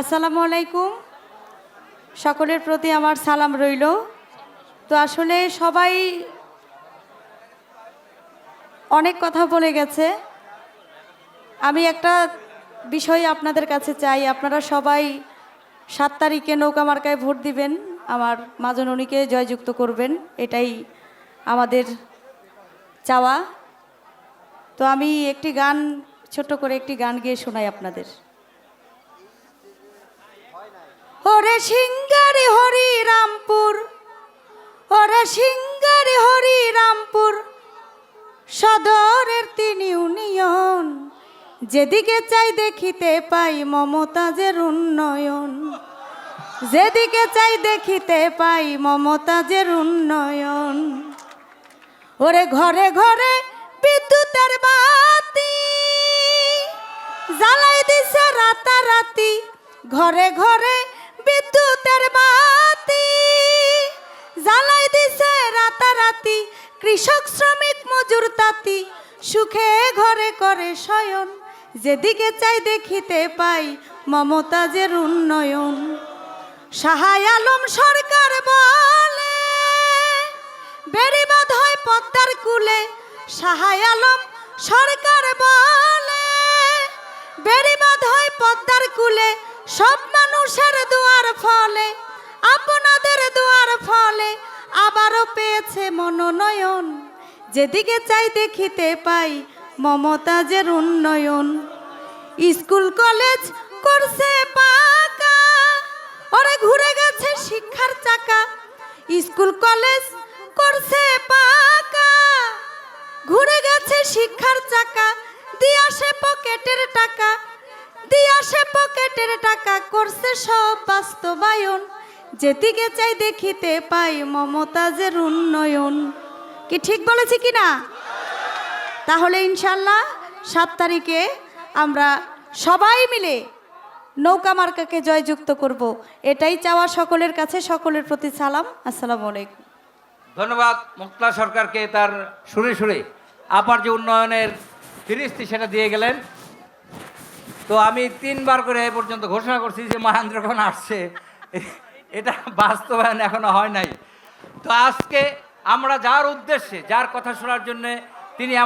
আসসালামু আলাইকুম। সকলের প্রতি আমার সালাম রইল। তো আসলে সবাই অনেক কথা বলে গেছে। আমি একটা বিষয় আপনাদের কাছে চাই। আপনারা সবাই সাত তারিখে নৌকা মার্কায় ভোট দিবেন। আমার মাজননীকে জয়যুক্ত করবেন। এটাই আমাদের চাওয়া। তো আমি একটি গান, ছোট্ট করে একটি গান গিয়ে শোনাই আপনাদের। ওরে সিঙ্গারি হরি রামপুর ওরে সিঙ্গারি হরি রামপুর সদরের তিন ইউনিয়ন। যেদিকে চাই দেখিতে পাই মমতাজের উন্নয়ন। যেদিকে চাই দেখিতে পাই মমতাজের উন্নয়ন। ওরে ঘরে ঘরে বিদ্যুতের বাতি, জ্বালাই দিছে রাতারাতি। ঘরে ঘরে বিদ্যুতের বাতি জ্বালাই দিছে রাতারাতি, কৃষক, শ্রমিক, মজুর, তাতি। সুখে ঘরে করে শয়ন, যেদিকে চাই দেখিতে পাই মমতাজের উন্নয়ন। সাহায় আলম সরকার বলে বেড়িবাদ হয় পদ্মার কুলে। সাহায় আলম সরকার বলে বেড়িবাদ হয় পদ্মার কুলে। সব মানুষের দুয়ার ফলে, আপনাদের দুয়ার ফলে আবারও পেয়েছে মনোনয়ন। যেদিকে চাই দেখিতে পাই মমতাজের উন্নয়ন। স্কুল, কলেজ করছে পাকা, ওরে ঘুরে গেছে শিক্ষার চাকা। স্কুল, কলেজ করছে পাকা, ঘুরে গেছে শিক্ষার চাকা। দিয়ে আসে পকেটের টাকা। আসে পকেটের টাকা করছে সব বাস্তবায়ন। যেদিকে চাই দেখিতে পাই মমতাজের উন্নয়ন। কি ঠিক বলেছি কি না? তাহলে ইনশাল্লাহ সাত তারিখে আমরা সবাই মিলে নৌকা মার্কাকে জয়যুক্ত করব। এটাই চাওয়া সকলের কাছে, সকলের প্রতি সালাম। আসসালামু আলাইকুম। ধন্যবাদ মুক্তা সরকারকে তার সুরে সুরে। আপার যে উন্নয়নের ফিরিস্তি সেটা দিয়ে গেলেন। তো আমি তিনবার করে এ পর্যন্ত ঘোষণা করছি যে মহেন্দ্রক্ষণ আসছে। এটা বাস্তবায়ন এখনও হয় নাই। তো আজকে আমরা যার উদ্দেশ্যে, যার কথা শোনার জন্যে তিনি